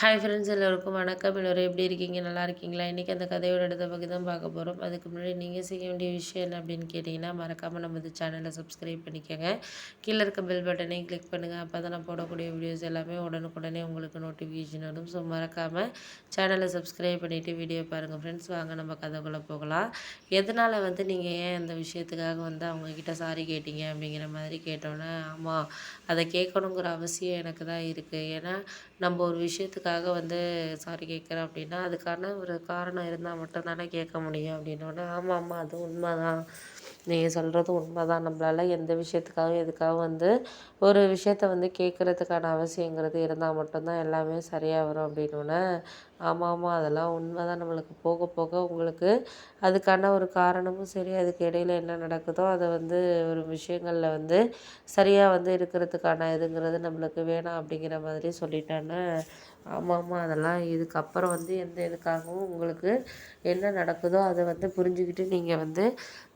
Hi friends எல்லோருக்கும் வணக்கம். எல்லோரும் எப்படி இருக்கீங்க? நல்லா இருக்கீங்களா? இன்றைக்கி அந்த கதையோட அடுத்த பகுதி தான் பார்க்க போகிறோம் அதுக்கு முன்னாடி நீங்கள் செய்ய வேண்டிய விஷயம் என்ன அப்படின்னு கேட்டிங்கன்னா மறக்காமல் நம்ம இந்த சேனலை சப்ஸ்கிரைப் பண்ணிக்கோங்க. கீழே இருக்க பெல் பட்டனையும் கிளிக் பண்ணுங்கள் அப்போ தான் நான் போடக்கூடிய வீடியோஸ் எல்லாமே உடனுக்குடனே உங்களுக்கு நோட்டிஃபிகேஷன் வரும். ஸோ மறக்காமல் சேனலை சப்ஸ்கிரைப் பண்ணிவிட்டு வீடியோ பாருங்கள் ஃப்ரெண்ட்ஸ் வாங்க நம்ம கதைக்குள்ளே போகலாம். எதனால் வந்து நீங்கள் ஏன் அந்த விஷயத்துக்காக வந்து அவங்கக்கிட்ட சாரி கேட்டீங்க அப்படிங்கிற மாதிரி கேட்டோன்னே ஆமாம் அதை கேட்கணுங்கிற அவசியம் எனக்கு தான் இருக்குது ஏன்னா நம்ம ஒரு விஷயத்துக்காக அதுக்காக வந்து சாரி கேட்குறேன் அப்படின்னா அதுக்கான ஒரு காரணம் இருந்தால் மட்டும் தானே கேட்க முடியும் அப்படின்னோடனே ஆமாம் ஆமாம் அது உண்மை தான் நீங்கள் சொல்கிறது உண்மை தான் நம்மளால் எந்த விஷயத்துக்காகவும் எதுக்காகவும் வந்து ஒரு விஷயத்த வந்து கேட்குறதுக்கான அவசியங்கிறது இருந்தால் மட்டும்தான் எல்லாமே சரியாக வரும் அப்படின்னோடனே ஆமாம் ஆமாம் அதெல்லாம் உண்மை தான் நம்மளுக்கு போக போக உங்களுக்கு அதுக்கான ஒரு காரணமும் சரி அதுக்கு இடையில என்ன நடக்குதோ அதை வந்து ஒரு விஷயங்களில் வந்து சரியாக வந்து இருக்கிறதுக்கான இதுங்கிறது நம்மளுக்கு வேணாம் அப்படிங்கிற மாதிரி சொல்லிட்டேன்னு ஆமாம் ஆமாம் அதெல்லாம் இதுக்கப்புறம் வந்து எந்த இதுக்காகவும் உங்களுக்கு என்ன நடக்குதோ அதை வந்து புரிஞ்சுக்கிட்டு நீங்கள் வந்து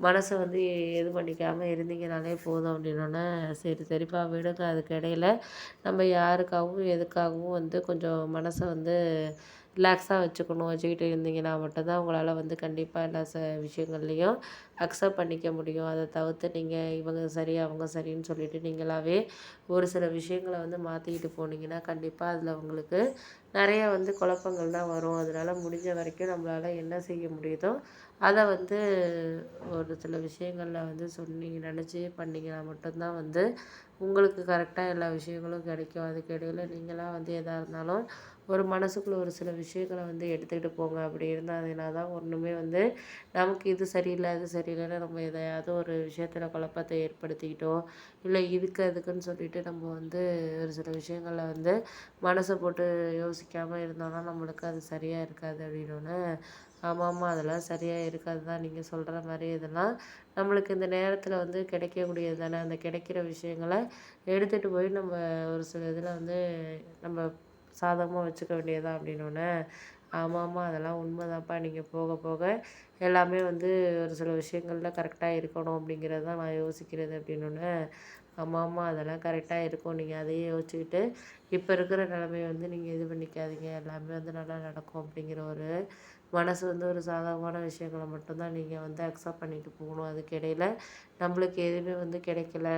மனசை வந்து இது பண்ணிக்காமல் இருந்தீங்கனாலே போதும் அப்படின்னோடனே சரி சரிப்பா விடுங்க. அதுக்கு இடையில நம்ம யாருக்காகவும் எதுக்காகவும் வந்து கொஞ்சம் மனசை வந்து ரிலாக்ஸாக வச்சுக்கணும். வச்சுக்கிட்டு இருந்தீங்கன்னா மட்டும்தான் உங்களால் வந்து கண்டிப்பாக எல்லா ச விஷயங்கள்லையும் அக்செப்ட் பண்ணிக்க முடியும். அதை தவிர்த்து நீங்கள் இவங்க சரி அவங்க சரின்னு சொல்லிட்டு நீங்களாகவே ஒரு சில விஷயங்களை வந்து மாற்றிக்கிட்டு போனீங்கன்னா கண்டிப்பாக அதில் உங்களுக்கு நிறைய வந்து குழப்பங்கள் தான் வரும். அதனால் முடிஞ்ச வரைக்கும் நம்மளால் என்ன செய்ய முடியுதோ அதை வந்து ஒரு சில விஷயங்களில் வந்து சொன்னீங்க நினச்சி பண்ணிங்கன்னா மட்டும்தான் வந்து உங்களுக்கு கரெக்டாக எல்லா விஷயங்களும் கிடைக்கும். அதுக்கு இடையில நீங்களாக வந்து எதாக இருந்தாலும் ஒரு மனசுக்குள்ளே ஒரு சில விஷயங்களை வந்து எடுத்துக்கிட்டு போங்க. அப்படி இருந்தாதுனா தான் ஒன்றுமே வந்து நமக்கு இது சரியில்லை அது சரியில்லைன்னு நம்ம எதையாவது ஒரு விஷயத்தில் குழப்பத்தை ஏற்படுத்திக்கிட்டோ இல்லை இதுக்கு அதுக்குன்னு சொல்லிட்டு நம்ம வந்து ஒரு சில விஷயங்களில் வந்து மனசை போட்டு யோசி யோசிக்காமல் இருந்தோம்னா நம்மளுக்கு அது சரியாக இருக்காது அப்படின்னோடனே ஆமாம் ஆமாம் அதெல்லாம் சரியாக இருக்காது தான் நீங்கள் சொல்கிற மாதிரி இதெல்லாம் நம்மளுக்கு இந்த நேரத்தில் வந்து கிடைக்கக்கூடியது தானே. அந்த கிடைக்கிற விஷயங்களை எடுத்துகிட்டு போய் நம்ம ஒரு சில இதில் வந்து நம்ம சாதகமாக வச்சுக்க வேண்டியதான் அப்படின்னோடனே ஆமாம்மா அதெல்லாம் உண்மைதான்ப்பா. நீங்கள் போக போக எல்லாமே வந்து ஒரு சில விஷயங்களில் கரெக்டாக இருக்கணும் அப்படிங்கிறது தான் நான் யோசிக்கிறது அப்படின்னோடனே ஆமாம் ஆமாம் அதெல்லாம் கரெக்டாக இருக்கும். நீங்கள் அதையே யோசிச்சுக்கிட்டு இப்போ இருக்கிற நிலமைய வந்து நீங்கள் இது பண்ணிக்காதீங்க. எல்லாமே வந்து நல்லா நடக்கும் அப்படிங்கிற ஒரு மனசு வந்து ஒரு சாதகமான விஷயங்களை மட்டும்தான் நீங்கள் வந்து அக்செப்ட் பண்ணிட்டு போகணும். அதுக்கிடையில் நம்மளுக்கு எதுவுமே வந்து கிடைக்கல.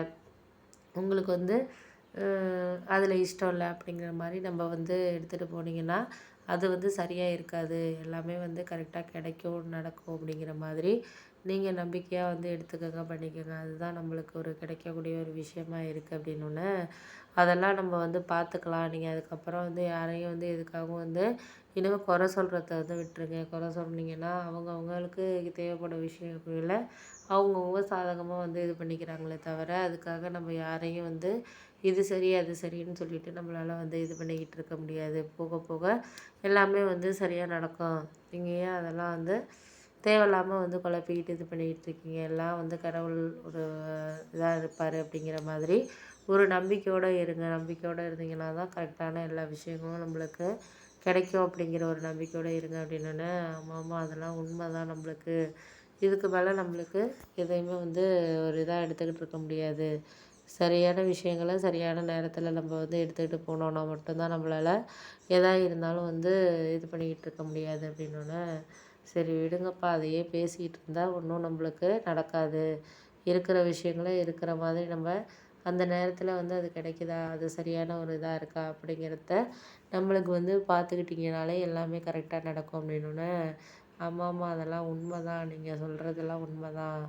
உங்களுக்கு வந்து அதில் இஷ்டம் இல்லை அப்படிங்கிற மாதிரி நம்ம வந்து எடுத்துகிட்டு போனீங்கன்னா அது வந்து சரியாக இருக்காது. எல்லாமே வந்து கரெக்டாக கிடைக்கும் நடக்கும் அப்படிங்கிற மாதிரி நீங்கள் நம்பிக்கையாக வந்து எடுத்துக்கோங்க பண்ணிக்கோங்க. அதுதான் நம்மளுக்கு ஒரு கிடைக்கக்கூடிய ஒரு விஷயமா இருக்குது அப்படின்னோடனே அதெல்லாம் நம்ம வந்து பார்த்துக்கலாம் நீங்கள் அதுக்கப்புறம் வந்து யாரையும் வந்து எதுக்காகவும் வந்து இனிமேல் குறை சொல்கிறத வந்து விட்டுருங்க. குறை சொன்னீங்கன்னா அவங்க அவங்களுக்கு தேவைப்படும் விஷயங்களில் அவங்கவுங்க சாதகமாக வந்து இது பண்ணிக்கிறாங்களே தவிர அதுக்காக நம்ம யாரையும் வந்து இது சரி அது சரின்னு சொல்லிட்டு நம்மளால் வந்து இது பண்ணிக்கிட்டு இருக்க முடியாது. போக போக எல்லாமே வந்து சரியாக நடக்கும். நீங்கள் ஏன் அதெல்லாம் வந்து தேவையில்லாமல் வந்து குழப்பிக்கிட்டு இது பண்ணிக்கிட்டு இருக்கீங்க எல்லாம் வந்து கடவுள் ஒரு இதாக இருப்பார் அப்படிங்கிற மாதிரி ஒரு நம்பிக்கையோடு இருங்க. நம்பிக்கையோடு இருந்தீங்கன்னா தான் கரெக்டான எல்லா விஷயங்களும் நம்மளுக்கு கிடைக்கும் அப்படிங்கிற ஒரு நம்பிக்கையோடு இருங்க அப்படின்னோடனே ஆமாம் ஆமாம் அதெல்லாம் உண்மை தான் நம்மளுக்கு. இதுக்கு மேலே நம்மளுக்கு எதையுமே வந்து ஒரு இதாக எடுத்துக்கிட்டு இருக்க முடியாது. சரியான விஷயங்களை சரியான நேரத்தில் நம்ம வந்து எடுத்துக்கிட்டு போனோம்னா மட்டும்தான் நம்மளால் எதாக இருந்தாலும் வந்து இது பண்ணிக்கிட்டு இருக்க முடியாது அப்படின்னோடனே சரி விடுங்கப்பா அதையே பேசிக்கிட்டு இருந்தால் ஒன்றும் நம்மளுக்கு நடக்காது. இருக்கிற விஷயங்கள இருக்கிற மாதிரி நம்ம அந்த நேரத்தில் வந்து அது கிடைக்குதா அது சரியான ஒரு இதாக இருக்கா அப்படிங்கிறத நம்மளுக்கு வந்து பார்த்துக்கிட்டிங்கனாலே எல்லாமே கரெக்டாக நடக்கும் அப்படின்னோடனே ஆமாம் ஆமாம் அதெல்லாம் உண்மை தான் நீங்கள் சொல்கிறதெல்லாம் உண்மை தான்